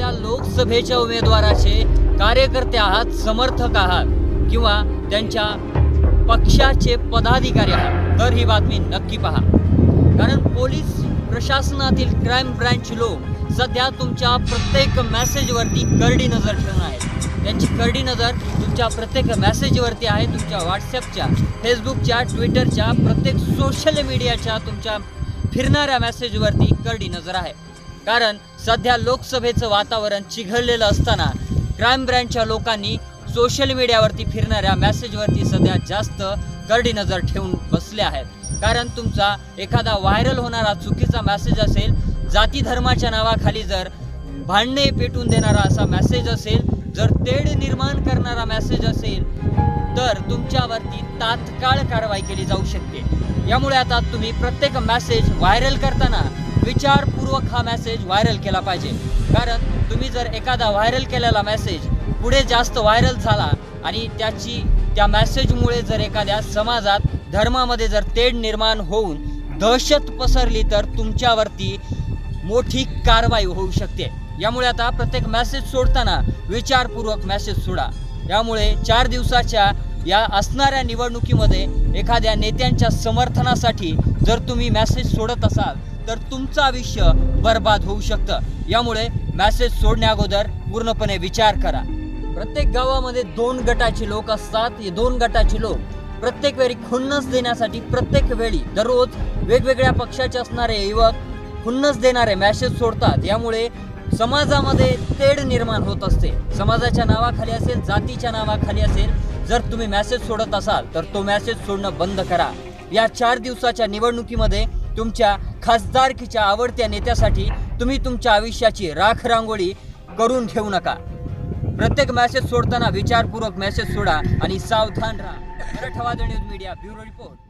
लोकसभेच्या उमेदवाराचे कार्यकर्ते आहात समर्थक आहात किंवा त्यांच्या पक्षाचे पदाधिकारी आहात तर ही बातमी नक्की पहा. कारण पोलीस प्रशासनातील क्राईम ब्रँच लोक सध्या तुमच्या प्रत्येक मेसेजवरती करडी नजर ठेवून आहेत. त्यांची करडी नजर तुमच्या प्रत्येक मेसेजवरती आहे तुमच्या व्हॉट्सअपच्या फेसबुकच्या ट्विटरच्या प्रत्येक सोशल मीडियाच्या तुमच्या फिरणाऱ्या मेसेजवरती करडी नजर आहे. कारण सध्या लोकसभेचं वातावरण चिघळलेलं असताना क्राईम ब्रँचच्या लोकांनी सोशल मीडियावरती फिरणाऱ्या मेसेजवरती सध्या जास्त करडी नजर ठेवून बसले आहेत. कारण तुमचा एखादा व्हायरल होणारा चुकीचा मेसेज असेल जाती धर्माच्या नावाखाली जर भांडणे पेटून देणारा असा मेसेज असेल जर तेढ निर्माण करणारा मेसेज असेल तर तुमच्यावरती तात्काळ कारवाई केली जाऊ शकते. यामुळे आता तुम्ही प्रत्येक मेसेज व्हायरल करताना विचारपूर्वक हा मेसेज व्हायरल केला पाहिजे. कारण तुम्ही जर एखादा व्हायरल केलेला मेसेज पुढे जास्त व्हायरल झाला आणि त्याची त्या मेसेजमुळे जर एखाद्या समाजात धर्मामध्ये जर तेढ निर्माण होऊन दहशत पसरली तर तुमच्यावरती मोठी कारवाई होऊ शकते. यामुळे आता प्रत्येक मेसेज सोडताना विचारपूर्वक मेसेज सोडा. यामुळे चार दिवसाच्या या असणाऱ्या निवडणुकीमध्ये एखाद्या नेत्यांच्या समर्थनासाठी जर तुम्ही मॅसेज सोडत असाल तर तुमचं आयुष्य बर्बाद होऊ शकतं. यामुळे मॅसेज सोडण्या अगोदर पूर्णपणे विचार करा. प्रत्येक गावामध्ये दोन गटाचे लोक असतात हे दोन गटाचे लोक प्रत्येक वेळी खुन्नस देण्यासाठी प्रत्येक वेळी दररोज वेगवेगळ्या पक्षाचे असणारे युवक खुन्नस देणारे मॅसेज सोडतात. यामुळे समाजामध्ये तेढ निर्माण होत असते. समाजाच्या नावाखाली असेल जातीच्या नावाखाली असेल जर तुम्ही मॅसेज सोडत असाल तर तो मॅसेज सोडणं बंद करा. या चार दिवसाच्या निवडणुकीमध्ये तुमच्या खासदारकीच्या आवडत्या नेत्यासाठी तुम्ही तुमच्या आयुष्याची राख रांगोळी करून ठेवू नका. प्रत्येक मॅसेज सोडताना विचारपूर्वक मॅसेज सोडा आणि सावधान राहा. Marathwada news media bureau report